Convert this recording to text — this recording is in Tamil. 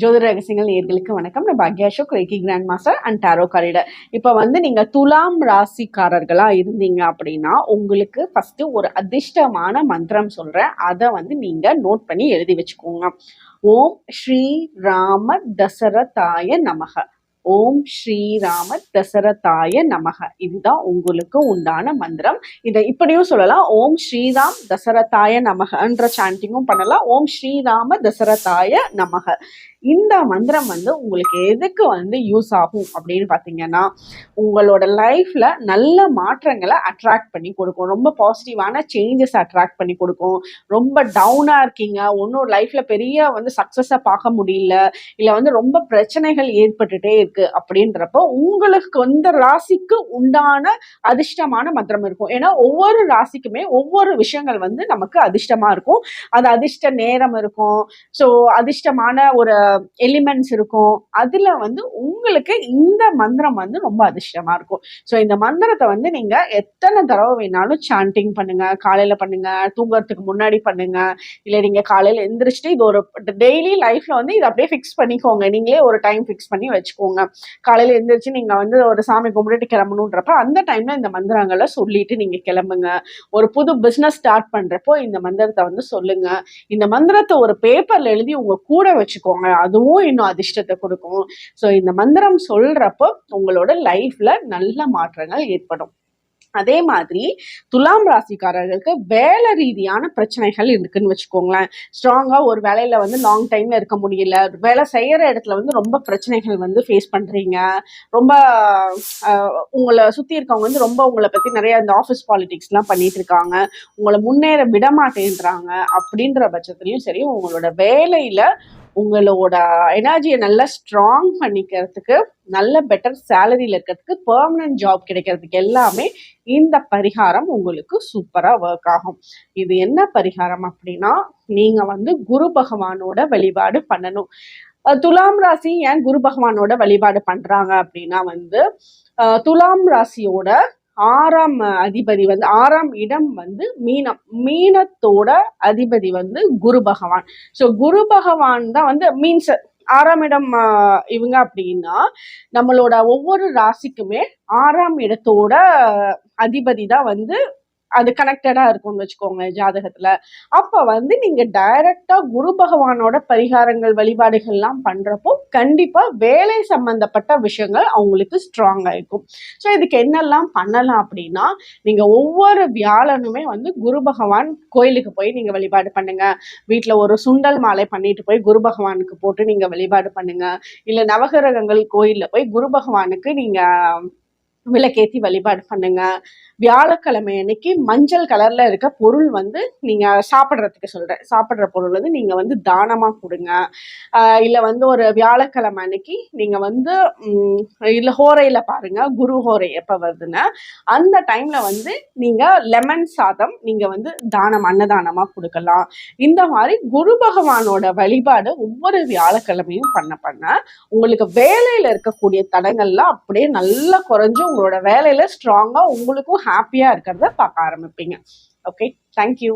ஜோதிட ரகசியங்கள் நேர்களுக்கு வணக்கம். நான் Bhagya reiki grand master and tarot card reader இப்போ வந்து நீங்க துலாம் ராசிக்காரர்களா இருந்தீங்க அப்படின்னா உங்களுக்கு ஃபஸ்ட்டு ஒரு அதிர்ஷ்டமான மந்திரம் சொல்றேன். அதை வந்து நீங்க நோட் பண்ணி எழுதி வச்சுக்கோங்க. ஓம் ஸ்ரீ ராம தசரதாய நமக. ஓம் ஸ்ரீராம தசரதாய நமக. இதுதான் உங்களுக்கு உண்டான மந்திரம். இதை இப்படியும் சொல்லலாம். ஓம் ஸ்ரீராம் தசரதாய நமகன்ற சாண்டிங்கும் பண்ணலாம். ஓம் ஸ்ரீராம தசரதாய நமக. இந்த மந்திரம் வந்து உங்களுக்கு எதுக்கு வந்து யூஸ் ஆகும் அப்படின்னு பார்த்தீங்கன்னா உங்களோட லைஃப்பில் நல்ல மாற்றங்களை அட்ராக்ட் பண்ணி கொடுக்கும். ரொம்ப பாசிட்டிவான சேஞ்சஸ் அட்ராக்ட் பண்ணி கொடுக்கும். ரொம்ப டவுனாக இருக்கீங்க. ஒன்றும் லைஃப்பில் பெரிய வந்து சக்ஸஸை பார்க்க முடியல. இல்லை வந்து ரொம்ப பிரச்சனைகள் ஏற்பட்டுட்டே இருக்குது அப்படின்றப்போ உங்களுக்கு இந்த ராசிக்கு உண்டான அதிர்ஷ்டமான மந்திரம் இருக்கும். ஏன்னா ஒவ்வொரு ராசிக்குமே ஒவ்வொரு விஷயங்கள் வந்து நமக்கு அதிர்ஷ்டமாக இருக்கும். அது அதிர்ஷ்ட நேரம் இருக்கும். ஸோ அதிர்ஷ்டமான ஒரு எலிமெண்ட்ஸ் இருக்கும். அதில் வந்து உங்களுக்கு இந்த மந்திரம் வந்து ரொம்ப அதிர்ஷ்டமாக இருக்கும். ஸோ இந்த மந்திரத்தை வந்து நீங்கள் எத்தனை தடவை வேணாலும் சாண்டிங் பண்ணுங்கள் காலையில் பண்ணுங்கள் தூங்குறதுக்கு முன்னாடி பண்ணுங்கள் இல்லை நீங்கள் காலையில் எந்திரிச்சிட்டு இது ஒரு டெய்லி லைஃப்பில் வந்து இதை அப்படியே ஃபிக்ஸ் பண்ணிக்கோங்க. நீங்களே ஒரு டைம் ஃபிக்ஸ் பண்ணி வச்சுக்கோங்க. காலையில் எந்திரிச்சு நீங்கள் வந்து ஒரு சாமி கும்பிட்டுட்டு கிளம்பணுன்றப்ப அந்த டைமில் இந்த மந்திரங்களை சொல்லிட்டு நீங்கள் கிளம்புங்க. ஒரு புது பிஸ்னஸ் ஸ்டார்ட் பண்ணுறப்போ இந்த மந்திரத்தை வந்து சொல்லுங்கள் இந்த மந்திரத்தை ஒரு பேப்பரில் எழுதி உங்கள் கூட வச்சுக்கோங்க. அதுவும் இன்னும் அதிர்ஷ்டத்தை கொடுக்கும். ஸோ இந்த மந்திரம் சொல்றப்போ உங்களோட லைஃப்ல நல்ல மாற்றங்கள் ஏற்படும். அதே மாதிரி துலாம் ராசிக்காரர்களுக்கு வேலை ரீதியான பிரச்சனைகள் இருக்குன்னு வச்சுக்கோங்களேன். ஸ்ட்ராங்காக ஒரு வேலையில் வந்து லாங் டைம் இருக்க முடியல. வேலை செய்கிற இடத்துல வந்து ரொம்ப பிரச்சனைகள் வந்து ஃபேஸ் பண்ணுறீங்க ரொம்ப உங்களை சுற்றி இருக்கவங்க வந்து ரொம்ப உங்களை பற்றி நிறைய இந்த ஆஃபீஸ் பாலிட்டிக்ஸ்லாம் பண்ணிட்டு இருக்காங்க. உங்களை முன்னேற விட மாட்டேன்றாங்க. அப்படின்ற பட்சத்துலையும் சரி உங்களோட வேலையில் உங்களோட எனர்ஜியை நல்லா ஸ்ட்ராங் பண்ணிக்கிறதுக்கு நல்ல பெட்டர் சேலரியில் இருக்கிறதுக்கு பெர்மனன்ட் ஜாப் கிடைக்கிறதுக்கு எல்லாமே இந்த பரிகாரம் உங்களுக்கு சூப்பராக ஒர்க் ஆகும். இது என்ன பரிகாரம் அப்படின்னா நீங்கள் வந்து குரு பகவானோட வழிபாடு பண்ணணும். துலாம் ராசி ஏன் குரு பகவானோட வழிபாடு பண்ணுறாங்க அப்படின்னா வந்து துலாம் ராசியோட ஆறாம் அதிபதி வந்து ஆறாம் இடம் வந்து மீனம். மீனத்தோட அதிபதி வந்து குரு பகவான். ஸோ குரு பகவான் தான் வந்து மீன்ஸ் ஆறாம் இடம் இவங்க அப்படின்னா நம்மளோட ஒவ்வொரு ராசிக்குமே ஆறாம் இடத்தோட அதிபதி தான் வந்து அது கனெக்டடா இருக்கும்னு வச்சுக்கோங்க ஜாதகத்துல. அப்ப வந்து நீங்க டைரக்டா குரு பகவானோட பரிகாரங்கள் வழிபாடுகள்லாம் பண்றப்போ கண்டிப்பா வேலை சம்பந்தப்பட்ட விஷயங்கள் அவங்களுக்கு ஸ்ட்ராங் இருக்கும். ஸோ இதுக்கு என்னெல்லாம் பண்ணலாம் அப்படின்னா நீங்க ஒவ்வொரு வியாழனுமே வந்து குரு பகவான் கோயிலுக்கு போய் நீங்க வழிபாடு பண்ணுங்க. வீட்டில் ஒரு சுண்டல் மாலை பண்ணிட்டு போய் குரு பகவானுக்கு போட்டு நீங்க வழிபாடு பண்ணுங்க. இல்ல நவகிரகங்கள் கோயில்ல போய் குரு பகவானுக்கு நீங்க விளக்கேற்றி வழிபாடு பண்ணுங்க. வியாழக்கிழமை அன்னைக்கு மஞ்சள் கலர்ல இருக்க பொருள் வந்து நீங்க சாப்பிட்றதுக்கு சொல்றேன் சாப்பிட்ற பொருள் வந்து நீங்க வந்து தானமா கொடுங்க. இல்லை வந்து ஒரு வியாழக்கிழமை அன்னைக்கு நீங்க வந்து இல்லை ஹோரையில பாருங்க குரு ஹோரை எப்ப வருதுன்னா அந்த டைம்ல வந்து நீங்க லெமன் சாதம் நீங்க வந்து தானம் அன்னதானமா கொடுக்கலாம். இந்த மாதிரி குரு பகவானோட வழிபாடு ஒவ்வொரு வியாழக்கிழமையும் பண்ண பண்ண உங்களுக்கு வேலையில இருக்கக்கூடிய தடங்கள்லாம் அப்படியே நல்லா குறைஞ்சு உங்களோட வேலையில ஸ்ட்ராங்கா உங்களுக்கும் ஹாப்பியா இருக்கிறத பார்க்க ஆரம்பிப்பீங்க. Okay thank you